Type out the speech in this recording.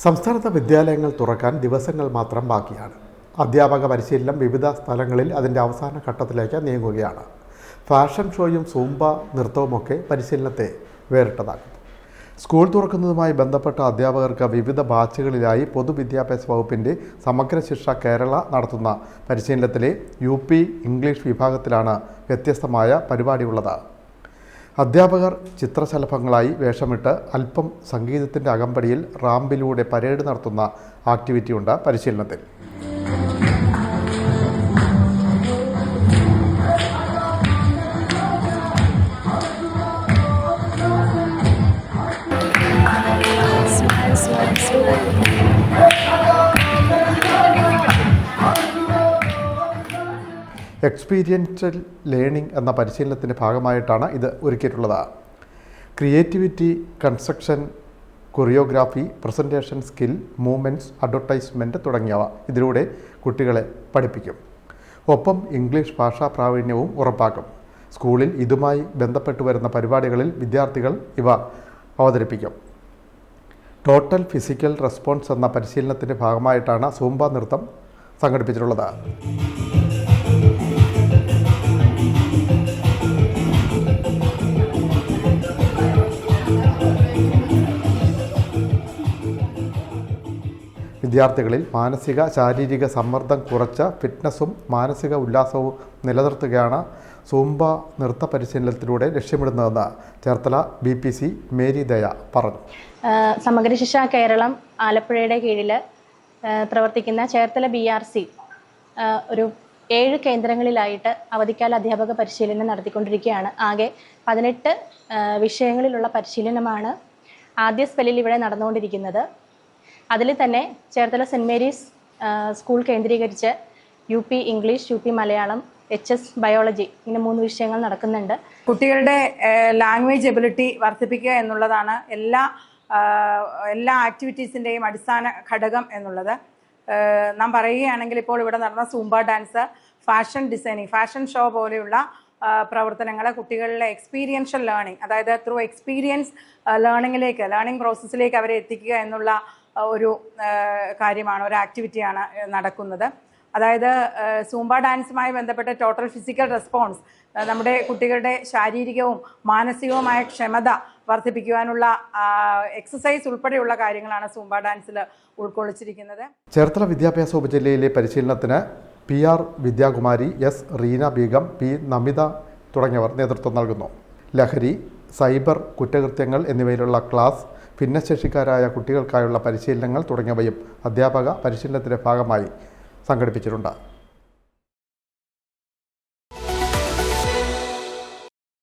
സംസ്ഥാനത്തെ വിദ്യാലയങ്ങൾ തുറക്കാൻ ദിവസങ്ങൾ മാത്രം ബാക്കിയാണ്. അധ്യാപക പരിശീലനം വിവിധ സ്ഥലങ്ങളിൽ അതിന്റെ അവസാന ഘട്ടത്തിലേക്ക് നീങ്ങുകയാണ്. ഫാഷൻ ഷോയും സൂംബ നൃത്തവുമൊക്കെ പരിശീലനത്തെ വേറിട്ടതാക്കുന്നു. സ്കൂൾ തുറക്കുന്നതുമായി ബന്ധപ്പെട്ട അധ്യാപകർക്ക് വിവിധ ബാച്ചുകളിലായി പൊതുവിദ്യാഭ്യാസ വകുപ്പിന്റെ സമഗ്ര ശിക്ഷ കേരള നടത്തുന്ന പരിശീലനത്തിലെ യു ഇംഗ്ലീഷ് വിഭാഗത്തിലാണ് വ്യത്യസ്തമായ പരിപാടിയുള്ളത്. അധ്യാപകർ ചിത്രശലഭങ്ങളായി വേഷമിട്ട് അല്പം സംഗീതത്തിന്റെ അകമ്പടിയിൽ റാമ്പിലൂടെ പരേഡ് നടത്തുന്ന ആക്ടിവിറ്റിയുണ്ട് പരിശീലനത്തിൽ. എക്സ്പീരിയൻഷ്യൽ ലേണിംഗ് എന്ന പരിശീലനത്തിന്റെ ഭാഗമായിട്ടാണ് ഇത് ഒരുക്കിയിട്ടുള്ളത്. Creativity construction choreography presentation skill movements advertisement തുടങ്ങിയവ ഇതിലൂടെ കുട്ടികളെ പഠിപ്പിക്കും. ഒപ്പം ഇംഗ്ലീഷ് ഭാഷാ പ്രാവീണ്യവും ഉറപ്പാക്കും. സ്കൂളിൽ ഇതുമായി ബന്ധപ്പെട്ട് വരുന്ന പരിപാടികളിൽ വിദ്യാർത്ഥികൾ ഇവ അവതരിപ്പിക്കും. ടോട്ടൽ ഫിസിക്കൽ റെസ്പോൺസ് എന്ന പരിശീലനത്തിന്റെ ഭാഗമായിട്ടാണ് സൂംബ നൃത്തം സംഘടിപ്പിച്ചിട്ടുള്ളത്. വിദ്യാർത്ഥികളിൽ മാനസിക ശാരീരിക സമ്മർദ്ദം കുറച്ച ഫിറ്റ്നസ്സും മാനസിക ഉല്ലാസവും നിലനിർത്തുകയാണ് സൂംബ നൃത്ത പരിശീലനത്തിലൂടെ ലക്ഷ്യമിടുന്നതെന്ന് Cherthala B P C Mary Daya പറഞ്ഞു. സമഗ്ര ശിക്ഷ കേരളം ആലപ്പുഴയുടെ കീഴിൽ പ്രവർത്തിക്കുന്ന ചേർത്തല ബി ആർ സി ഒരു ഏഴ് കേന്ദ്രങ്ങളിലായിട്ട് അവധിക്കാല അധ്യാപക പരിശീലനം നടത്തിക്കൊണ്ടിരിക്കുകയാണ്. ആകെ പതിനെട്ട് വിഷയങ്ങളിലുള്ള പരിശീലനമാണ് ആദ്യ സ്പെല്ലിൽ ഇവിടെ നടന്നുകൊണ്ടിരിക്കുന്നത്. അതിൽ തന്നെ ചേർത്തല സെന്റ് മേരീസ് സ്കൂൾ കേന്ദ്രീകരിച്ച് U P English U P Malayalam H S biology ഇങ്ങനെ മൂന്ന് വിഷയങ്ങൾ നടക്കുന്നുണ്ട്. കുട്ടികളുടെ ലാംഗ്വേജ് എബിലിറ്റി വർദ്ധിപ്പിക്കുക എന്നുള്ളതാണ് എല്ലാ എല്ലാ ആക്ടിവിറ്റീസിന്റെയും അടിസ്ഥാന ഘടകം എന്നുള്ളത്. നാം പറയുകയാണെങ്കിൽ ഇപ്പോൾ ഇവിടെ നടന്ന Zumba dance fashion designing fashion show പോലെയുള്ള പ്രവർത്തനങ്ങൾ കുട്ടികളിലെ എക്സ്പീരിയൻഷ്യൽ ലേണിംഗ് അതായത് ത്രൂ എക്സ്പീരിയൻസ് ലേണിങ്ങിലേക്ക് ലേണിംഗ് പ്രോസസ്സിലേക്ക് അവരെ എത്തിക്കുക എന്നുള്ള ഒരു കാര്യമാണ് ഒരു ആക്ടിവിറ്റിയാണ് നടക്കുന്നത്. അതായത് സൂമ്പ ഡാൻസുമായി ബന്ധപ്പെട്ട ടോട്ടൽ ഫിസിക്കൽ റെസ്പോൺസ് നമ്മുടെ കുട്ടികളുടെ ശാരീരികവും മാനസികവുമായ ക്ഷമത വർദ്ധിപ്പിക്കുവാനുള്ള എക്സസൈസ് ഉൾപ്പെടെയുള്ള കാര്യങ്ങളാണ് സൂംബ ഡാൻസിൽ ഉൾക്കൊള്ളിച്ചിരിക്കുന്നത്. ചേർത്തല വിദ്യാഭ്യാസ ഉപജില്ലയിലെ പരിശീലനത്തിന് P R Vidyakumari S Reena Begum P Namitha തുടങ്ങിയവർ നേതൃത്വം നൽകുന്നു. ലഹരി സൈബർ കുറ്റകൃത്യങ്ങൾ എന്നിവയിലുള്ള ക്ലാസ് ഭിന്നശേഷിക്കാരായ കുട്ടികൾക്കായുള്ള പരിശീലനങ്ങൾ തുടങ്ങിയവയും അധ്യാപക പരിശീലനത്തിന്റെ ഭാഗമായി സംഘടിപ്പിച്ചിട്ടുണ്ട്.